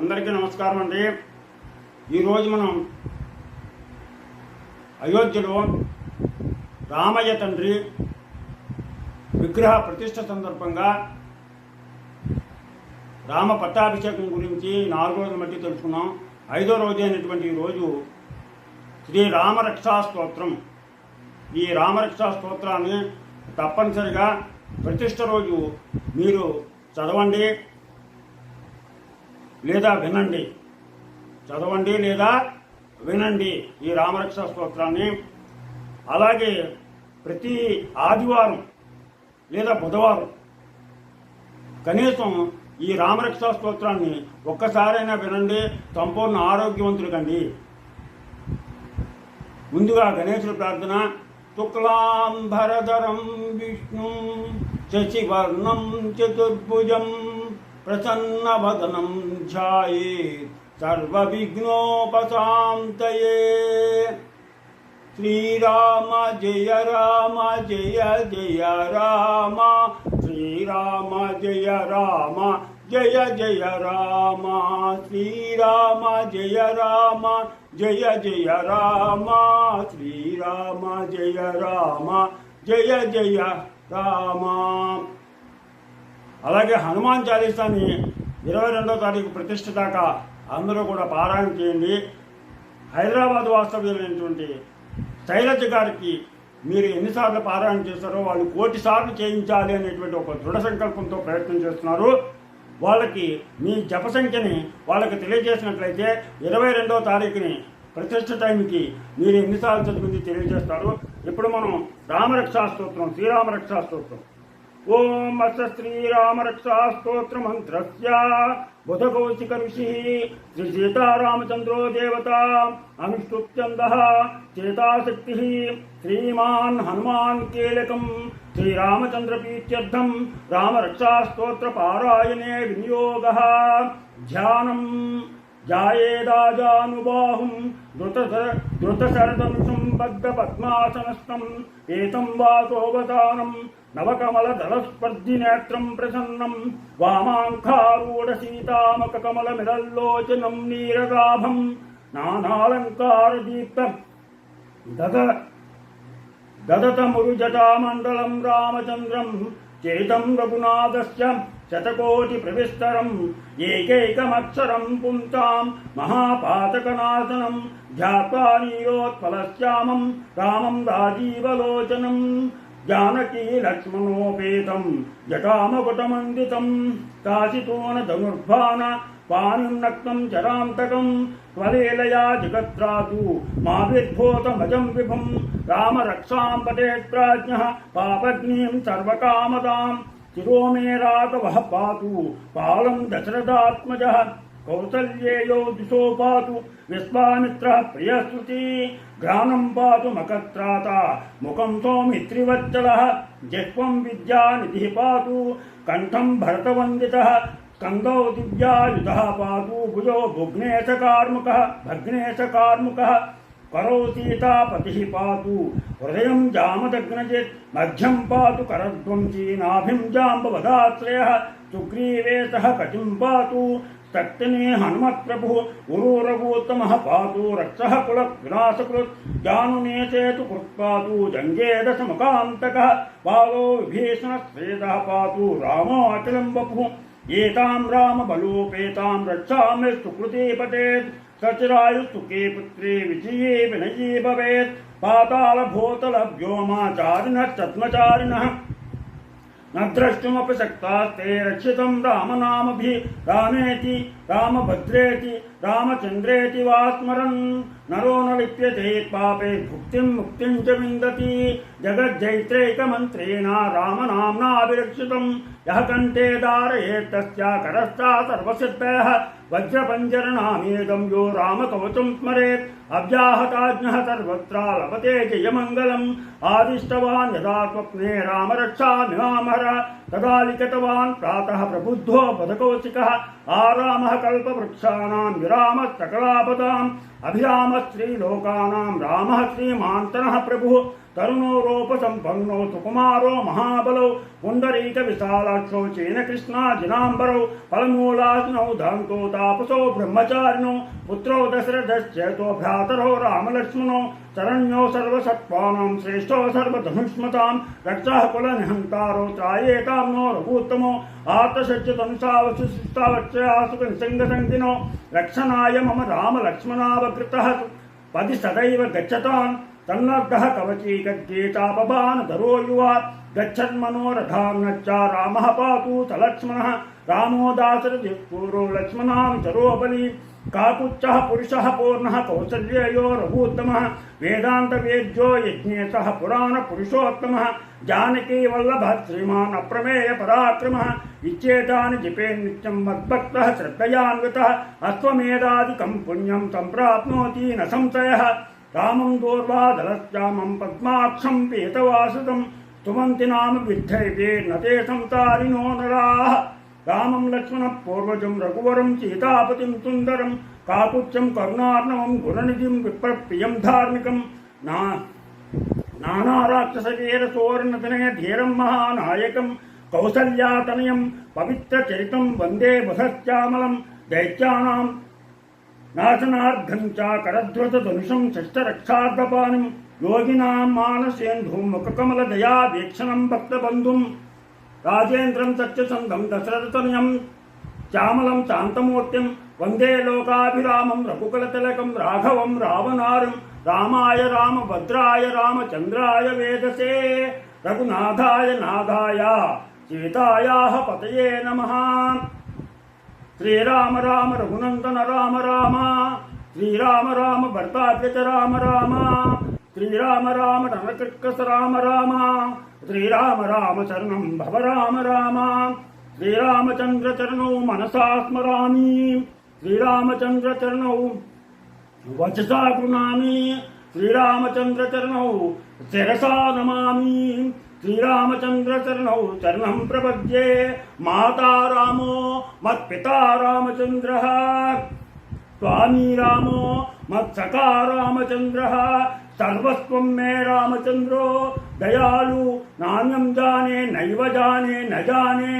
అందరికీ నమస్కారం అండి. ఈరోజు మనం అయోధ్యలో రామయ్య తండ్రి విగ్రహ ప్రతిష్ట సందర్భంగా రామ పట్టాభిషేకం గురించి నాలుగు రోజుల మట్టి తెలుసుకున్నాం. ఐదో రోజు అయినటువంటి రోజు శ్రీ రామరక్షా స్తోత్రం. ఈ రామరక్షా స్తోత్రాన్ని తప్పనిసరిగా ప్రతిష్ట రోజు మీరు చదవండి. లేదా వినండి. చదవండి లేదా వినండి ఈ రామరక్ష స్తోత్రాన్ని. అలాగే ప్రతి ఆదివారం లేదా బుధవారం కనీసం ఈ రామరక్ష స్తోత్రాన్ని ఒక్కసారైనా వినండి సంపూర్ణ ఆరోగ్యవంతులు కండి ముందుగా గణేశుడి ప్రార్థన. శుక్లాంబరధరం విష్ణు శశివర్ణం చతుర్భుజం ప్రసన్నవదనం ధ్యాయే సర్వవిఘ్నోపశాంతయే శ్రీరామ జయ రామ జయ జయ రామ శ్రీరామ జయ రామ జయ జయ రామ శ్రీరామ జయ రామ జయ జయ రామ శ్రీరామ జయ రామ జయ జయ రామ అలాగే హనుమాన్ చాలీసాని ఇరవై రెండో తారీఖు ప్రతిష్ట దాకా అందరూ కూడా పారాయణ చేయండి. హైదరాబాద్ వాస్తవ్యులైనటువంటి శైలజ గారికి మీరు ఎన్నిసార్లు పారాయణ చేస్తారో వాళ్ళు కోటి సార్లు చేయించాలి అనేటువంటి ఒక దృఢ సంకల్పంతో ప్రయత్నం చేస్తున్నారు. వాళ్ళకి మీ జప సంఖ్యని వాళ్ళకి తెలియజేసినట్లయితే ఇరవై రెండవ తారీఖుని ప్రతిష్ట టైంకి మీరు ఎన్నిసార్లు చదివింది తెలియజేస్తారు. ఇప్పుడు మనం రామరక్షా స్తోత్రం శ్రీరామరక్షా స్తోత్రం. ओम श्री राम रक्षा स्त्रोत्र मंत्र बुध कौशिक ऋषि श्री सीता रामचंद्रो देवता अनुष्टुप्चंद चेता शक्ति श्रीमान हनुमान केलकम रक्षा स्त्रोत्र पारायणे विनियोग। ध्यानम जायेदाजानुबाहुं द्रुतशरदनुषं बद्धपद्मासनस्थम् एतम वासोऽवसानम् నవకమలదళస్పర్ధి నేత్రం ప్రసన్నం. వామాంకారూఢ సీతామక కమలమిరల్లోచనం నీరగాభం. నానాలంకారదీప్త దద దదతమురుజటామండలం రామచంద్రం. చరితం రఘునాథస్య శతకోటి ప్రవిస్తరం. ఏకైకమక్షరం పుంతాం మహాపాతకనాశనం. ధ్యాత్వా నీరోత్పలశ్యామం రామం రాజీవలోచనం. जानकी लक्ष्मणोपेतं जटामकुटमन्दितं काशितो न धनुर्भान पाणिं नक्तं चरान्तकं त्वलेलया जगत्रातु माविर्भूतमजं राम रामरक्षां पतेत्राज्ञः पापग्नीं सर्वकामदां शिरो मे राघवः पातु पालं दशरथात्मजः। कौसल्येयो दिशो पातु विश्वामित्रः प्रियस्तुति। घ्राणम् पातु मकत्राता। मुखम् सौमित्रिवज्जलः जिह्वं विद्यानिधिः पातु। कण्ठम् भरतवन्दितः। कंदौ दिव्यायुधः पातु। भुजो भुग्नेशकार्मुकः। भग्नेशकार्मुकः। करौ सीतापतिः पातु। हृदयं जामदग्नजित्। मध्यं पातु करध्वं चीनाभिं जाम्बवधाश्रयः सुग्रीवेशः कटिं पातु। तत्ने हनुमत् प्रभु उरोरवोत्तमः पातु, रक्तः कुलग्रासकृत् जानुनेचेतु कृत्पातु जङ्गेदशमुकान्तकः विभीषण विभीषणश्रेदः पातु रामाचलं वपुः एतां रामबलोपेतां रक्षामि सुकृते पतेत् सुखे पुत्रे विजये विनये भवेत्। पातालभूतलव्योमाचारिणः चद्मचारिणः। न द्रष्टुमपि शक्तास्ते रक्षितं रामनामभि रामेति रामभद्रेति रामचन्द्रेति वा स्मरन् नरो न लिप्यते पापे भुक्तिं मुक्तिं च विन्दति जगज्जैत्रैकमन्त्रेण रामनाम्नाभिरक्षितं यः कण्ठे धारयेत् तस्या करस्ता सर्वसिद्धयः वज्रपञ्जरणामेदं यो रामकवचं स्मरेत्। अब्जाहताज्ञः सर्वत्रा लभते जयमङ्गलम्। आदिष्टवान् यदा स्वप्ने राम रक्षा मामर तदा लिखितवान् प्रातः प्रबुद्धो पदकौशिकः। आरामः कल्पवृक्षाणां विरामः सकलापदाम् अभिरामः श्रीलोकानां रामः श्रीमान्तनः प्रभुः। రూపసంపన్నో సుకుమారో మహాబలో పుండరీక విశాలాక్షో చేన కృష్ణా జినాంబరో ఫలమూలాస్నౌ ధంతో తాపసో బ్రహ్మచారిణో పుత్రో దశరథశ్చేతో భ్రాతరో రామలక్ష్మణో శరణ్యో సర్వసత్వానాం శ్రేష్టో సర్వధనుష్మతాం రక్షः కులనిహంతారో త్రాయేతాం నో రఘూత్తమో ఆర్తసత్యతనుసావశిష్టావత్సయాసుకంసంగసంగినో రక్షణాయ మమ రామలక్ష్మణావకృత పది సదైవ గచ్చతాన్ తన్నర్ధः కవచీకద్గీతాపబాన్ ధరో యువా గచ్చన్మనోరథాన్నచ్చ రామः పాతు సలక్ష్మణः రామో దాశరథి పూర్వో లక్ష్మణానుచరో బలి కాకుచ్చः పురుషः పూర్ణः కౌసల్యయో రఘూత్తమः వేదాन्तవేద్యో యజ్ఞేశः పురాణపురుషోత్తమः జానకీ వల్లభः శ్రీమాన్ అప్రమేయ పరాక్రమः ఇచ్చేతాని జపే నిత్యం మద్భక్తः శ్రద్ధయాన్వితः అశ్వమేధాదికం పుణ్యం సంప్రాప్నోతి న సంశయः రామం దూర్వాదలశ్యామం పద్మాక్షం పీతవాసుతం తుమంతి నామ విద్ధైతే నతే సంతారిణో నరాः. రామం లక్ష్మణ పూర్వజం రఘువరం సీతాపతిం సుందరం కాకుత్యం కరుణార్ణవం గుణనిధిం విప్రప్రియం ధార్మికం. నా నానారాక్షసీరసోర్ణతనయ ధీరం మహానాయకం కౌసల్యాతనయం పవిత్రచరితం వందే బుధశ్యామలం దైత్యానాం నాశనార్థం చాకరధ్వత ధనుషం శస్త్రరక్షార్థపాణిం యోగినాం మానసేంధుం ముఖకమలదయా వీక్షణం భక్తబంధుం. రాజేంద్రం సత్యసంధం దశరథతనయం శ్యామలం శాంతమూర్తిం వందే లోకాభిరామం రఘుకులతిలకం రాఘవం రావణారం రామాయ రామభద్రాయ రామచంద్రాయ వేదసే రఘునాథాయ నాథాయ సీతాయాః పతయే నమః. శ్రీరామ రామ రఘునందన రామ రామ శ్రీరామ రామ భర్తాగ్రజ రామ రామ శ్రీరామ రామ రణకృక్కస రామ రామ శ్రీరామ రామ చరణం భవ రామ రామ శ్రీరామచంద్ర చరణౌ మనసా స్మరామి శ్రీరామచంద్ర చరణౌ వచసా గృణామి శ్రీరామచంద్ర చరణౌ శిరసా నమామి శ్రీరామచంద్ర చరణౌ చరణం ప్రపద్యే మాతా రామో మత్పితా రామచంద్ర స్వామీ రామో మత్సకా రామచంద్ర సర్వస్వం మే రామచంద్రో దయాలు నాణ్యం జానే నైవ జానే నజానే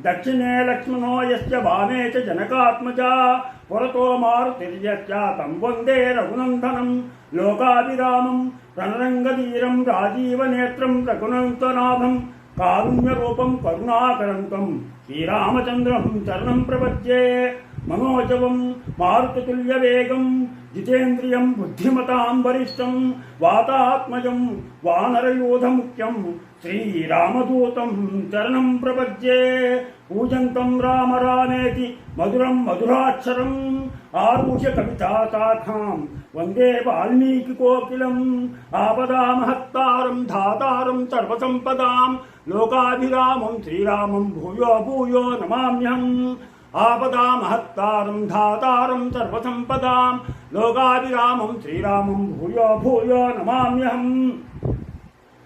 దక్షిణే లక్ష్మణో యస్య వామే చ జనకాత్మజ పురతో మారుతిర్యశ్చ తం వందే రఘునందనం లోకాభిరామం రణరంగధీరం రాజీవనేత్రం రఘునంతనాభం కారుణ్యరూపం కరుణాకరంతం శ్రీరామచంద్రం చరణం ప్రపద్యే మనోజవం మారుతతుల్యవేగం జితేంద్రియం బుద్ధిమతాం వరిష్టం వాతాత్మజం వానరయోధముఖ్యం శ్రీరామదూతం చరణం ప్రపద్యే పూజంతం రామ రామేతి మధురం మధురాక్షరం ఆరుహ్య కవితా వందే వాల్మీకి కోకిలం ఆపదా మహత్తారం ధాతారం సర్వసంపదాం లోకాభిరామం శ్రీరామం భూయో భూయో నమామ్యహం ఆపదా మహత్తారం ధాతారం సర్వసంపదాం లోకాభిరామం శ్రీరామం భూయో భూయో నమామ్యహం.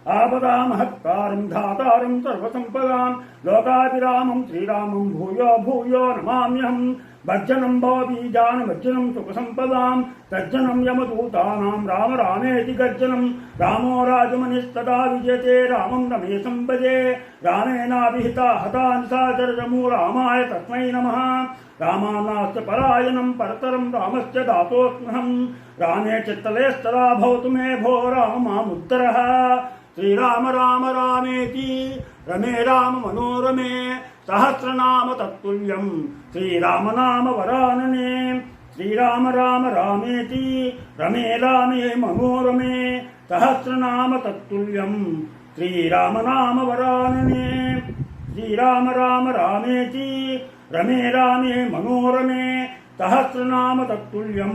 ఆపదా ఆపదామహత్తారం ధాతారం సర్వసంపదాం లోకాభిరామం శ్రీరామం భూయో భూయో నమామ్యహం. భర్జనం భవబీజాన భర్జనం సుఖసంపదాం తర్జనం యమదూతానాం రామ రామేతి గర్జనం రామో రాజమనిస్తదా విజయతే రామం రమే సంభజే రామేనాభిహిత హతాని సాచరజము రామాయ తస్మై నమః రామానాశ్చ పరాయణం పరతరం రామశ్చ దాతోస్మ్యహం రామే చిత్తలేస్తదా భవతు మే భో రామాముత్తరः శ్రీరామ రామ రామేతి రమే రామ మనోరమే సహస్రనామ తత్తుల్యం శ్రీరామనామ వరాననే శ్రీరామ రామ రామేతి రమే రామే మనోరమే సహస్రనామ తత్తుల్యం శ్రీరామనామ వరాననే శ్రీరామ రామ రామేతి రమే రామే మనోరమే సహస్రనామ తత్తుల్యం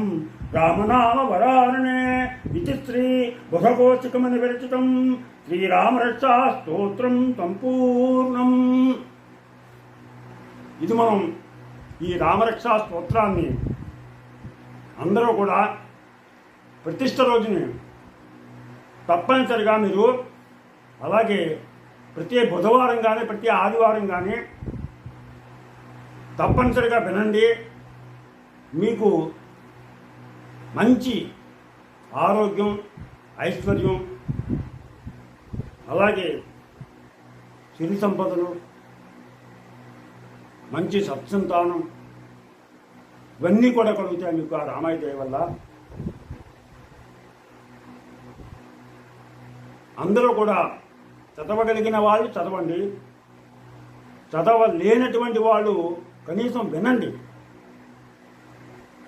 రామనామ వరారణే ఇది శ్రీ బుధకోశికమని విరచితం శ్రీరామరక్షా స్తోత్రం సంపూర్ణం ఇది మనం ఈ రామరక్షా స్తోత్రాన్ని అందరూ కూడా ప్రతిష్ట రోజుని తప్పనిసరిగా మీరు అలాగే ప్రతి బుధవారం కానీ ప్రతి ఆదివారం కానీ తప్పనిసరిగా వినండి. మీకు మంచి ఆరోగ్యం ఐశ్వర్యం అలాగే సిరి సంపదలు మంచి సత్సంతానం. ఇవన్నీ కూడా కలుగుతాయి మీకు ఆ రామాయ దయ వల్ల. అందరూ కూడా చదవగలిగిన వాళ్ళు చదవండి. చదవలేనటువంటి వాళ్ళు కనీసం వినండి.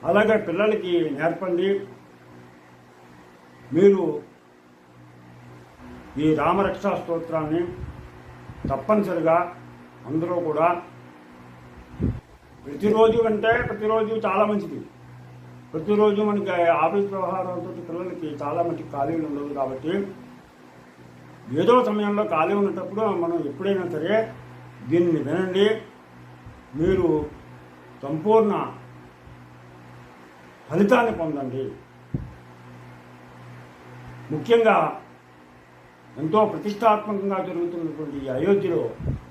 అలాగే పిల్లలకి నేర్పండి. మీరు ఈ రామరక్షా స్తోత్రాన్ని తప్పనిసరిగా అందరూ కూడా ప్రతిరోజు అంటే ప్రతిరోజు చాలా మంచిది. ప్రతిరోజు మనకి ఆఫీస్ వ్యవహారాలతో పిల్లలకి చాలా మంచి ఖాళీలు ఉండదు కాబట్టి ఏదో సమయంలో ఖాళీ ఉన్నప్పుడు మనం ఎప్పుడైనా సరే దీన్ని వినండి. మీరు సంపూర్ణ ఫలితాన్ని పొందండి. ముఖ్యంగా ఎంతో ప్రతిష్టాత్మకంగా జరుగుతున్నటువంటి ఈ అయోధ్యలో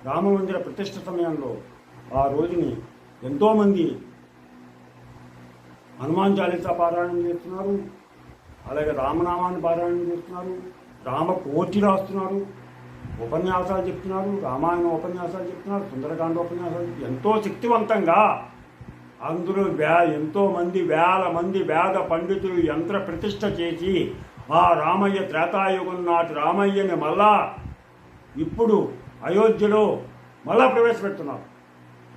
రామమందిర ప్రతిష్ట సమయంలో ఆ రోజుని ఎంతోమంది హనుమాన్ చాలీసా పారాయణం చేస్తున్నారు అలాగే రామనామాన్ని పారాయణం చేస్తున్నారు రామ కోటి రాస్తున్నారు ఉపన్యాసాలు చెప్తున్నారు రామాయణ ఉపన్యాసాలు చెప్తున్నారు సుందరకాండ ఉపన్యాసాలు ఎంతో శక్తివంతంగా అందరూ వే ఎంతోమంది వేల మంది వేద పండితులు యంత్ర ప్రతిష్ట చేసి ఆ రామయ్య త్రేతాయుగం నాటి రామయ్యని మళ్ళా ఇప్పుడు అయోధ్యలో మళ్ళా ప్రవేశపెడుతున్నారు.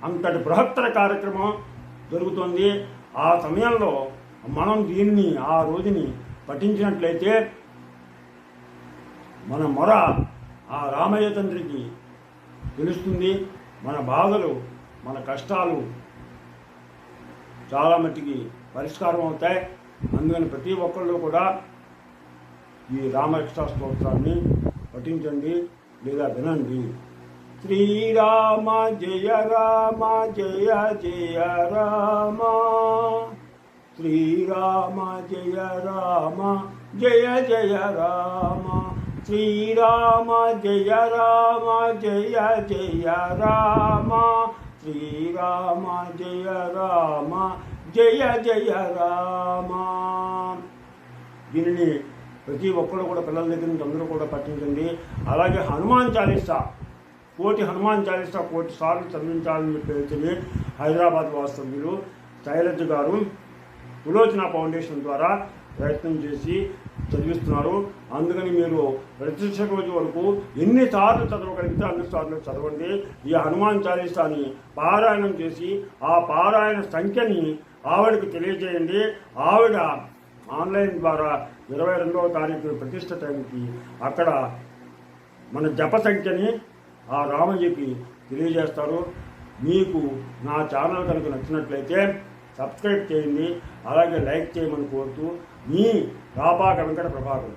అంతటి బృహత్తర కార్యక్రమం జరుగుతుంది. ఆ సమయంలో మనం దీన్ని ఆ రోజుని పఠించినట్లయితే మన మొర ఆ రామయ్య తండ్రికి తెలుస్తుంది. మన బాధలు మన కష్టాలు చాలా మట్టికి పరిష్కారం అవుతాయి. అందుకని ప్రతి ఒక్కళ్ళు కూడా ఈ రామకృష్ణ స్తోత్రాన్ని పఠించండి లేదా వినండి. శ్రీరామ జయ రామ జయ జయ రామ. శ్రీరామ జయ రామ జయ జయ రామ. శ్రీరామ జయ రామ జయ జయ రామ. శ్రీరామ జయ రామ జయ జయ రామ. దీనిని ప్రతి ఒక్కరు కూడా పిల్లల దగ్గర నుంచి అందరూ కూడా పట్టించండి అలాగే హనుమాన్ చాలీసా. కోటి హనుమాన్ చాలీసా కోటి సార్లు చదివించాలని చెప్పి హైదరాబాద్ వాస్తవ్యులు శైలజ గారు సులోచన ఫౌండేషన్ ద్వారా ప్రయత్నం చేసి చదివిస్తున్నారు. అందుకని మీరు ప్రతిష్ట రోజు వరకు ఎన్నిసార్లు చదవగలిగితే అన్ని సార్లు చదవండి. ఈ హనుమాన్ చాలీసాని పారాయణం చేసి ఆ పారాయణ సంఖ్యని ఆవిడకి తెలియజేయండి. ఆవిడ ఆన్లైన్ ద్వారా ఇరవై రెండవ తారీఖు ప్రతిష్ట టైంకి అక్కడ మన జప సంఖ్యని ఆ రామయ్యకి తెలియజేస్తారు. మీకు నా ఛానల్ కనుక నచ్చినట్లయితే సబ్స్క్రైబ్ చేయండి అలాగే లైక్ చేయమని కోరుతూ మీ రాపా వెంకట ప్రభాకర్.